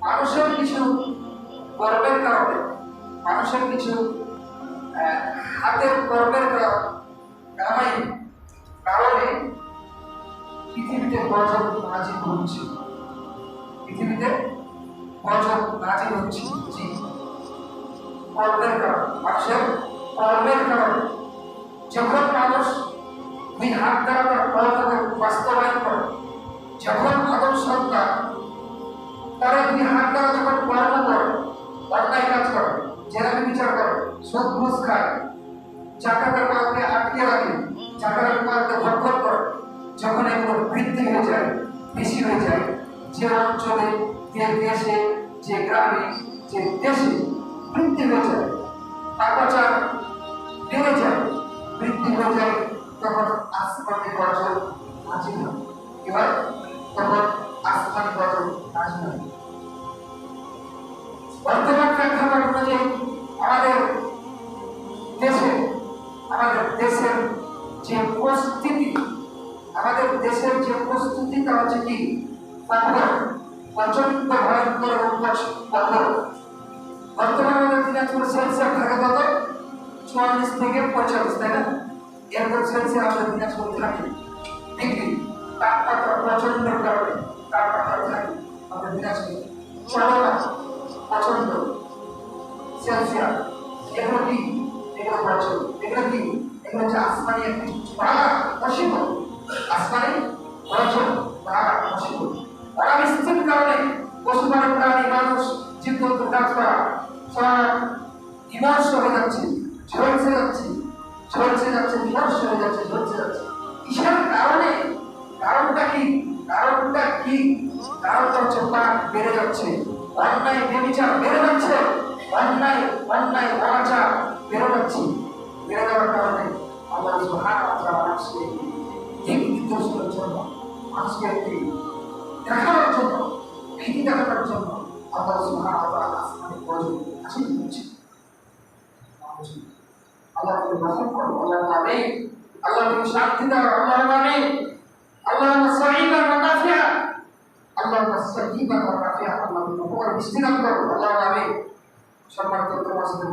মানুষের কিছু কর্মের কারণে, মানুষের কিছু হাতের কর্মের কারণ- কারণে পৃথিবীতে গজব নাজিল হচ্ছে। পৃথিবীতে গজব নাজিল হচ্ছে জি। কর্মের কারণ, মানুষের কর্মের কারণে। যখন মানুষ দুই হাত দ্বারা তার কর্মকে বাস্তবায়ন করে, যখন আদম সন্তান তারা দুই হাত দ্বারা যখন কর্ম করে অন্যায় কাজ করে জেনারেল বিচার করে সুদ ঘুষ খায় চাকাতের পালকে আটকে রাখে চাকাতের পালকে ভক্ষণ করে, যখন এগুলো বৃদ্ধি হয়ে যায়, বেশি হয়ে যায়, যে অঞ্চলে, যে দেশে, যে গ্রামে, যে দেশে বৃদ্ধি হয়ে যায় পাপাচার বেড়ে যায়, বৃদ্ধি হয়ে যায়, তখন আসমানি বছর কি হয়। তখন প্রেক্ষাপট অনুযায়ী আমাদের দেশে আমাদের দেশের যে পরিস্থিতি আমাদের দেশের যে প্রস্তুতি তা হচ্ছে কি পাথর প্রচন্ড ভয়ঙ্কর এবং পাথর বর্তমানে আমাদের দিনাজপুর সেলসিয়াস থাকে কত চুয়াল্লিশ থেকে পঁয়তাল্লিশ তাই না এরকম সেলসিয়াস আমাদের দিনাজপুর থাকে ডিগ্রি তাপমাত্রা প্রচন্ড কারণে তাপমাত্রা থাকে আমাদের দিনাজপুর চলনা প্রচন্ড সেলসিয়াস কারণে মানুষ, জীবজন্তু গাছপালা সব যাচ্ছে, ঝলসে যাচ্ছে যাচ্ছে, বিমর্ষ যাচ্ছে, ঝলসে কারণে? কারণটা কি? কারণটা কি? কারণটা হচ্ছে পাপ বেড়ে যাচ্ছে। অন্যায়, বেবিচার বেড়ে যাচ্ছে। অন্যায় অন্যায় যাচ্ছে বেড়ে যাওয়ার কারণে আমরা সুহান মানুষকে দিক নির্দেশনের জন্য মানুষকে একটি দেখানোর জন্য ভীতি দেখানোর জন্য আল্লাহ ওয়া তাআলা আসমানে বলেন আসেন হচ্ছে আল্লাহ তুমি রহম করো আল্লাহ আমিন আল্লাহ তুমি শান্তি দাও আল্লাহ আমিন আল্লাহ ওয়া নাফিয়া আল্লাহ ওয়া নাফিয়া আল্লাহ বৃষ্টি দান করো আল্লাহ chamar a tua formação